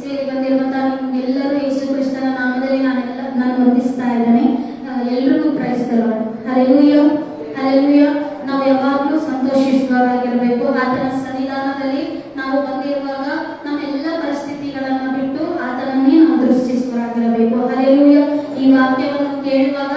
ಸೇರಿ ಬಂದಿರುವಂತಹ ನಿಮ್ಗೆಲ್ಲರೂ ಯೇಸು ಕ್ರಿಸ್ತನ ನಾಮದಲ್ಲಿ ನಾನೆಲ್ಲ ನಾನು ವಂದಿಸ್ತಾ ಇದ್ದೇನೆ. ಎಲ್ರಿಗೂ ಪ್ರಯತ್ನ ಅರೆಲೂಯ ಅರೆಲೂಯ ನಾವು ಯಾವಾಗ್ಲೂ ಸಂತೋಷಿಸುವವರಾಗಿರ್ಬೇಕು. ಆತನ ಸನ್ನಿಧಾನದಲ್ಲಿ ನಾವು ಬಂದಿರುವಾಗ ನಮ್ಮೆಲ್ಲ ಪರಿಸ್ಥಿತಿಗಳನ್ನ ಬಿಟ್ಟು ಆತನನ್ನೇ ನಾವು ದೃಷ್ಟಿಸುವರಾಗಿರಬೇಕು ಅರೆಲೂಯ ಈ ವಾಕ್ಯವನ್ನು ಕೇಳುವಾಗ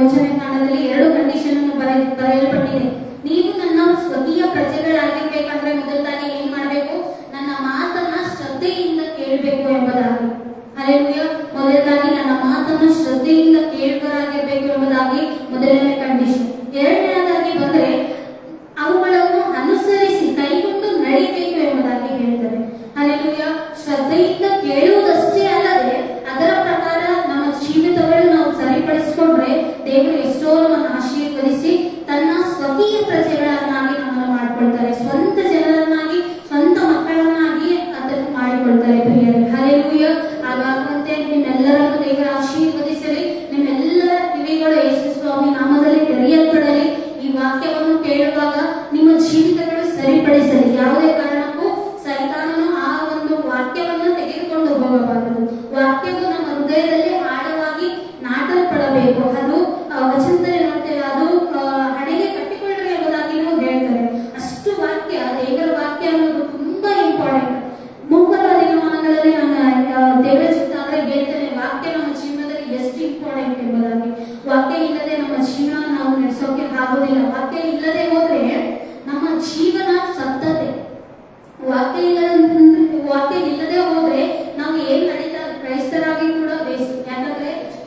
বছর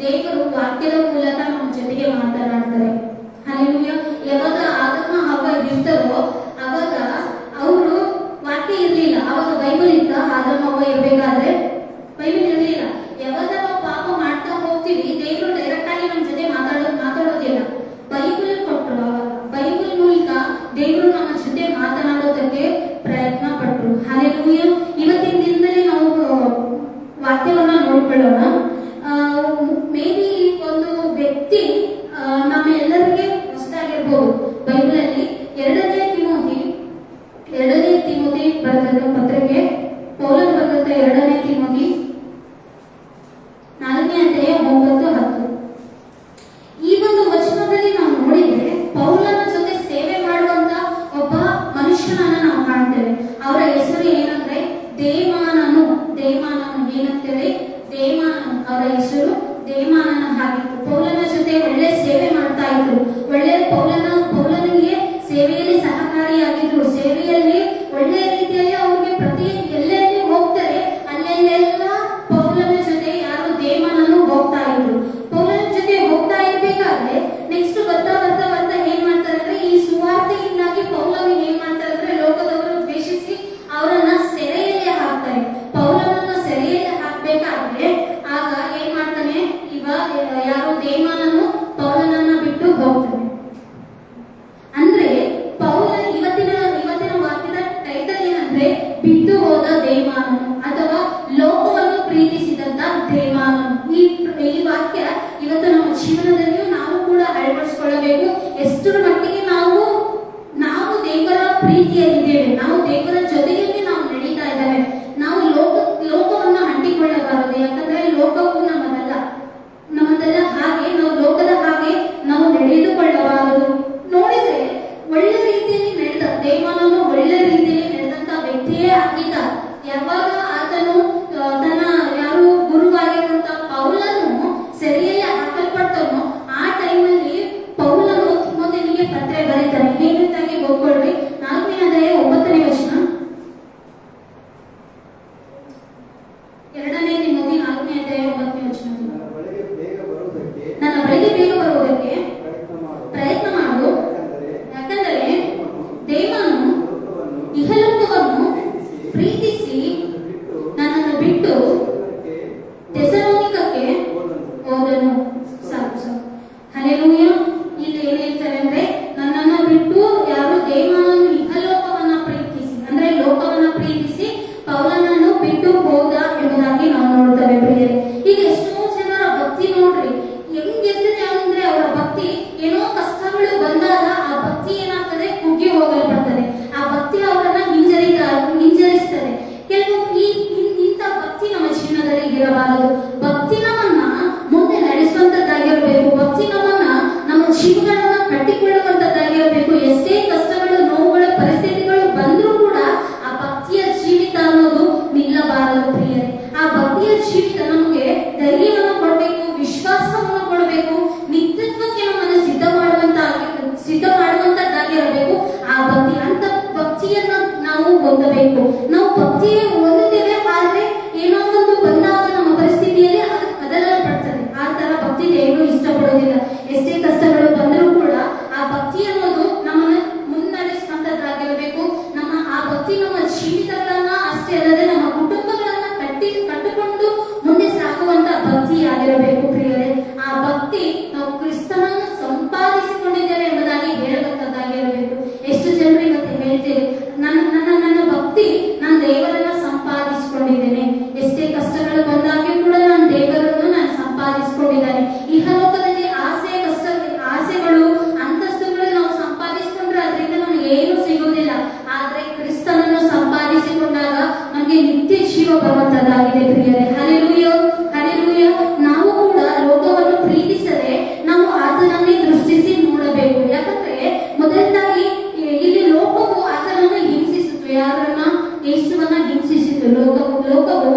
ಅನೇಕರು ವಾಕ್ಯದ ಮೂಲಕ ನಮ್ಮ ಜೊತೆಗೆ ಮಾತನಾಡ್ತಾರೆ ಜೀವನದಲ್ಲಿಯೂ ನಾವು ಕೂಡ ಅಳವಡಿಸ್ಕೊಳ್ಳಬೇಕು. ಎಷ್ಟರ ಮಟ್ಟಿಗೆ ಪತ್ರೆ ಬರೀತಾರೆ ಹೇಗೆ ತಾಗಿ ನಾಲ್ಕನೇ ಅದೇ ಒಂಬತ್ತನೇ ವರ್ಷ मीराबाई ಮಾಡಲಾಗಿದೆ ಪ್ರಿಯರೇ. ಹಲಿಲೂಯ ಹಲಿಲೂಯ ನಾವು ಕೂಡ ಲೋಕವನ್ನು ಪ್ರೀತಿಸದೆ ನಾವು ಆತನನ್ನೇ ದೃಷ್ಟಿಸಿ ನೋಡಬೇಕು. ಯಾಕಂದ್ರೆ ಮೊದಲನೇದಾಗಿ ಇಲ್ಲಿ ಲೋಕವು ಆತನನ್ನು ಹಿಂಸಿಸಿತು ಯಾರನ್ನ? ಯೇಸುವನ್ನ ಹಿಂಸಿಸಿತು ಲೋಕವು ಲೋಕವು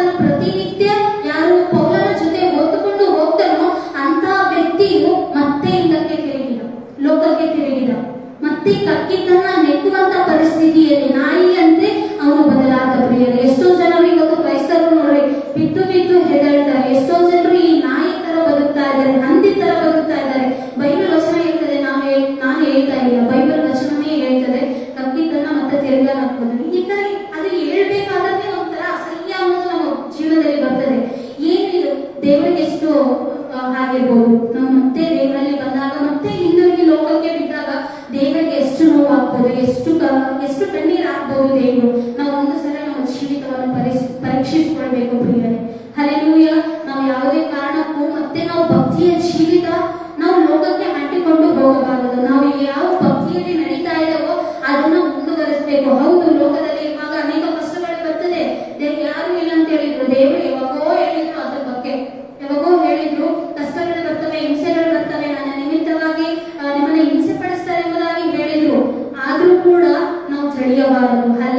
ಆತನು ಪ್ರತಿನಿತ್ಯ ನಾವು ಮತ್ತೆ ದೇವರಲ್ಲಿ ಬಂದಾಗ ಮತ್ತೆ ಹಿಂದಿರುಗಿ ಲೋಕಕ್ಕೆ ಬಿದ್ದಾಗ ದೇವರಿಗೆ ಎಷ್ಟು ನೋವಾಗ್ಬೋದು, ಎಷ್ಟು ಎಷ್ಟು ಕಣ್ಣೀರ್ ಆಗ್ಬೋದು ದೇವರು. ನಾವು ಒಂದು Một.